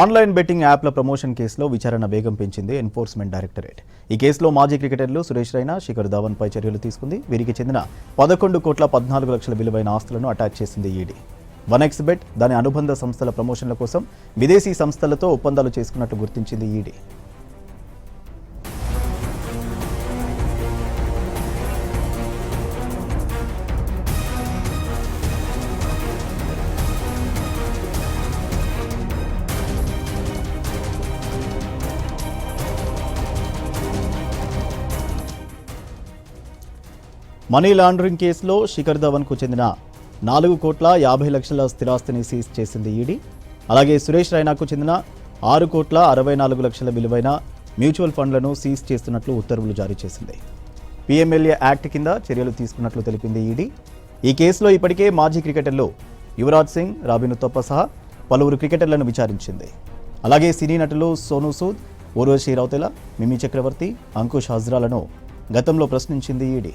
Online betting యాప్ల promotion కేసులో విచారణ వేగం పెంచింది ఎన్ఫోర్స్మెంట్ డైరెక్టరేట్. ఈ కేసులో మాజీ క్రికెటర్లు సురేష్ రైనా శిఖర్ ధవన్ పై చర్యలు తీసుకుంది. వీరికి చెందిన పదకొండు కోట్ల పద్నాలుగు లక్షల విలువైన ఆస్తులను అటాచ్ చేసింది ఈడీ. వన్ ఎక్స్ బెట్ దాని అనుబంధ సంస్థల ప్రమోషన్ల కోసం విదేశీ సంస్థలతో ఒప్పందాలు చేసుకున్నట్టు గుర్తించింది ఈడీ. మనీ లాండరింగ్ కేసులో శిఖర్ ధవన్కు చెందిన నాలుగు కోట్ల యాభై లక్షల స్థిరాస్తిని సీజ్ చేసింది ఈడీ. అలాగే సురేష్ రైనాకు చెందిన ఆరు కోట్ల అరవై నాలుగు లక్షల విలువైన మ్యూచువల్ ఫండ్లను సీజ్ చేస్తున్నట్లు ఉత్తర్వులు జారీ చేసింది. పీఎంఎల్ఏ యాక్ట్ కింద చర్యలు తీసుకున్నట్లు తెలిపింది ఈడీ. ఈ కేసులో ఇప్పటికే మాజీ క్రికెటర్లు యువరాజ్ సింగ్ రాబిన్ ఉత్తప్ప సహా పలువురు క్రికెటర్లను విచారించింది. అలాగే సినీ నటులు సోనూ సూద్ ఊర్వశి రౌతెల మిమి చక్రవర్తి అంకుష్ హజ్రాలను గతంలో ప్రశ్నించింది ఈడీ.